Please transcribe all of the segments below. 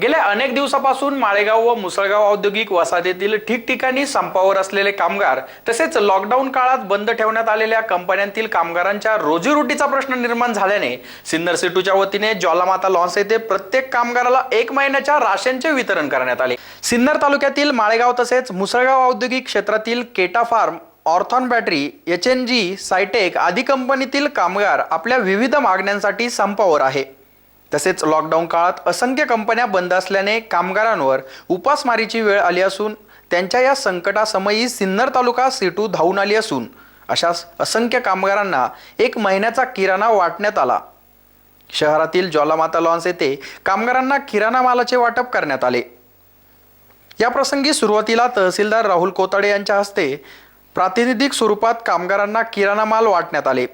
गेल्या अनेक दिवसापासून माळेगाव व मुसळगाव औद्योगिक वसाहतीतील ठिकठिकाणी संपावर असलेले कामगार तसेच लॉकडाऊन काळात बंद ठेवण्यात आलेल्या कंपन्यांतील कामगारांच्या रोजीरोटीचा प्रश्न निर्माण झाल्याने सिन्नर सिटूच्या वतीने ज्वालामाता लॉन्स येथे प्रत्येक कामगाराला एक महिन्याच्या राशनचे वितरण करण्यात आले. सिन्नर तालुक्यातील माळेगाव तसेच मुसळगाव औद्योगिक क्षेत्रातील केटा फार्म Earthon battery H N G Scitech आदी कंपनीतील कामगार आपल्या विविध मागण्यांसाठी संपावर आहे. तसेच लॉकडाऊन काळात असंख्य कंपन्या बंद असल्याने कामगारांवर उपासमारीची वेळ आली असून त्यांच्या या संकटासमयी सिन्नर तालुका सीटू धावून आली असून अशा असंख्य कामगारांना एक महिन्याचा किराणा वाटण्यात आला. शहरातील ज्वालामाता लॉन्स येथे कामगारांना किराणा मालाचे वाटप करण्यात आले. या प्रसंगी सुरुवातीला तहसीलदार राहुल कोताडे यांच्या हस्ते प्रातिनिधिक स्वरूपात कामगारांना किराणा माल वाटण्यात आले.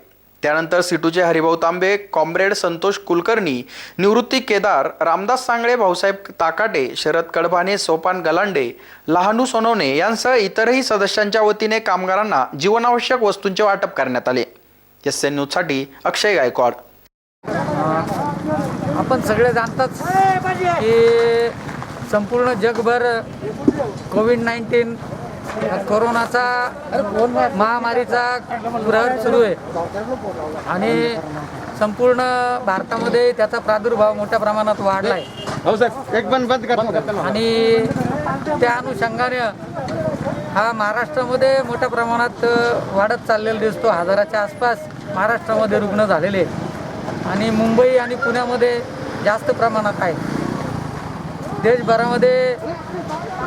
त्यानंतर सिटूचे हरिभाऊ तांबे कॉम्रेड संतोष कुलकर्णी निवृत्ती केदार रामदास सांगळे भाऊसाहेब ताकाटे शरद कडभाने सोपान गलांडे लहानू सोनवणे यांसह इतरही सदस्यांच्या वतीने कामगारांना जीवनावश्यक वस्तूंचे वाटप करण्यात आले. एस एन न्यूजसाठी अक्षय गायकवाड. आपण सगळे जाणताच की संपूर्ण जगभर कोविड नाईन्टीन कोरोनाचा महामारीचा प्रहर सुरू आहे. आणि संपूर्ण भारतामध्ये त्याचा प्रादुर्भाव मोठ्या प्रमाणात वाढला आहे हो आणि त्या अनुषंगाने हा महाराष्ट्रामध्ये मोठ्या प्रमाणात वाढत चाललेला दिसतो. हजाराच्या आसपास महाराष्ट्रामध्ये रुग्ण झालेले आहेत. आणि मुंबई आणि पुण्यामध्ये जास्त प्रमाणात आहे. देशभरामध्ये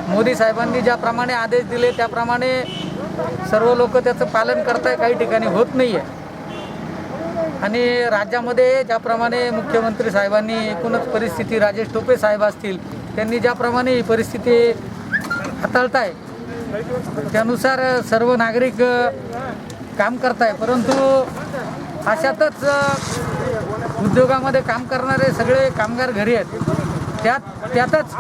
मोदी साहेबांनी ज्याप्रमाणे आदेश दिले त्याप्रमाणे सर्व लोक त्याचं पालन करताय काही ठिकाणी होत नाही आहे आणि राज्यामध्ये ज्याप्रमाणे मुख्यमंत्री साहेबांनी एकूणच परिस्थिती राजेश टोपे साहेब असतील त्यांनी ज्याप्रमाणे ही परिस्थिती हाताळताय त्यानुसार सर्व नागरिक काम काम करताय. परंतु अशातच उद्योगामध्ये काम करणारे सगळे कामगार घरी आहेत. त्यात त्यातच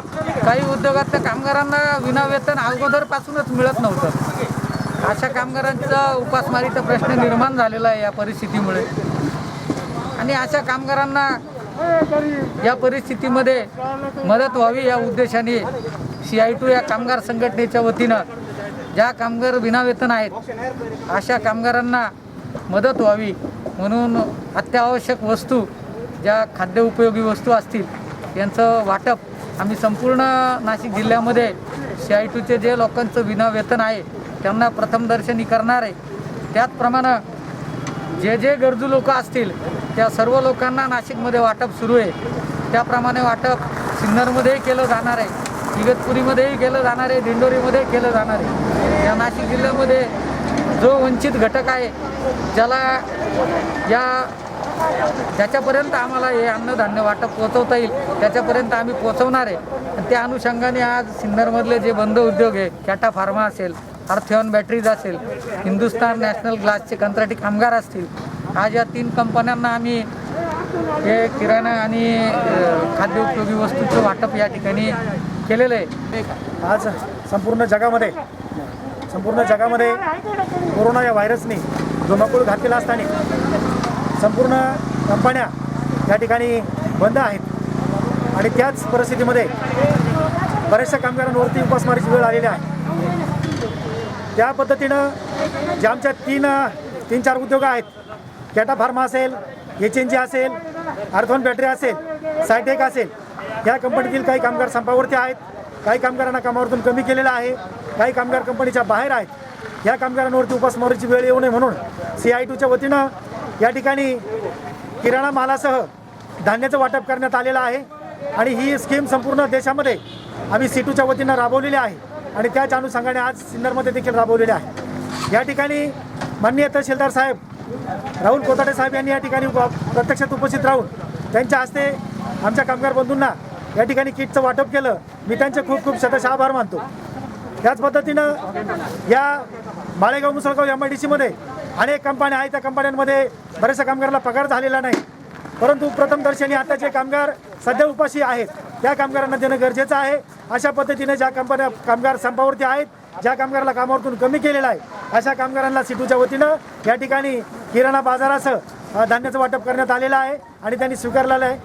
काही उद्योगातल्या कामगारांना विनावेतन अगोदरपासूनच मिळत नव्हतं. अशा कामगारांचा उपासमारीचा प्रश्न निर्माण झालेला आहे या परिस्थितीमुळे. आणि अशा कामगारांना या परिस्थितीमध्ये मदत व्हावी या उद्देशाने सी आय टू या कामगार संघटनेच्या वतीनं ज्या कामगार विनावेतन आहेत अशा कामगारांना मदत व्हावी म्हणून अत्यावश्यक वस्तू ज्या खाद्य उपयोगी वस्तू असतील यांचं वाटप आम्ही संपूर्ण नाशिक जिल्ह्यामध्ये सी आय टूचे जे लोकांचं विना वेतन आहे त्यांना प्रथमदर्शनी करणार आहे. त्याचप्रमाणे जे जे गरजू लोक असतील त्या सर्व लोकांना नाशिकमध्ये वाटप सुरू आहे. त्याप्रमाणे वाटप सिन्नरमध्येही केलं जाणार आहे इगतपुरीमध्येही केलं जाणार आहे दिंडोरीमध्ये केलं जाणार आहे. या नाशिक जिल्ह्यामध्ये जो वंचित घटक आहे ज्याला या त्याच्यापर्यंत आम्हाला हे अन्नधान्य वाटप पोहोचवता येईल. त्याच्यापर्यंत आम्ही पोहोचवणार आहे. त्या अनुषंगाने आज सिन्नरमधले जे बंद उद्योग आहे कॅटा फार्मा असेल अर्थेऑन बॅटरीज असेल हिंदुस्तान नॅशनल ग्लासचे कंत्राटी कामगार असतील आज या तीन कंपन्यांना आम्ही हे किराणा आणि खाद्य उपयोगी वस्तूंचं वाटप या ठिकाणी केलेलं आहे. आज संपूर्ण जगामध्ये संपूर्ण जगामध्ये कोरोना या व्हायरसने जो घातलेला असताना संपूर्ण कंपन्या या ठिकाणी बंद आहेत. आणि त्याच परिस्थितीमध्ये बऱ्याचशा कामगारांवरती उपासमारीची वेळ आलेली आहे. त्या पद्धतीनं ज्या आमच्या तीन तीन चार उद्योग आहेत कॅटा फार्मा असेल एच एन जी असेल अर्थॉन बॅटरी असेल सायटेक असेल या कंपनीतील काही कामगार संपावरती आहेत काही कामगारांना कामावरतून कमी केलेलं आहे काही कामगार कंपनीच्या बाहेर आहेत. या कामगारांवरती उपासमारीची वेळ येऊ नये म्हणून सी आय टूच्या वतीनं या ठिकाणी किराणा मालासह धान्याचं वाटप करण्यात आलेलं आहे आणि ही स्कीम संपूर्ण देशामध्ये आम्ही सी टूच्या वतीनं राबवलेली आहे आणि त्याच अनुषंगाने आज सिन्नरमध्ये देखील राबवलेले आहे. या ठिकाणी माननीय तहसीलदार साहेब राहुल कोताडे साहेब यांनी या ठिकाणी प्रत्यक्षात उपस्थित राहून त्यांच्या हस्ते आमच्या कामगार बंधूंना या ठिकाणी किटचं वाटप केलं. मी त्यांचे खूप खूप शतश आभार मानतो. त्याच पद्धतीनं या Malegaon Musalgaon M I D सीमध्ये अनेक कंपन्या आहेत. त्या कंपन्यांमध्ये बऱ्याचशा कामगाराला पगार झालेला नाही. परंतु प्रथमदर्शनी आता जे कामगार सध्या उपाशी आहेत. त्या कामगारांना देणं गरजेचं आहे. अशा पद्धतीने ज्या कंपन्या कामगार संपावरती आहेत ज्या कामगाराला कामावरतून कमी केलेलं आहे अशा कामगारांना सिटूच्या वतीनं या ठिकाणी किराणा बाजारासह धान्याचं वाटप करण्यात आलेलं आहे आणि त्यांनी स्वीकारलेलं आहे.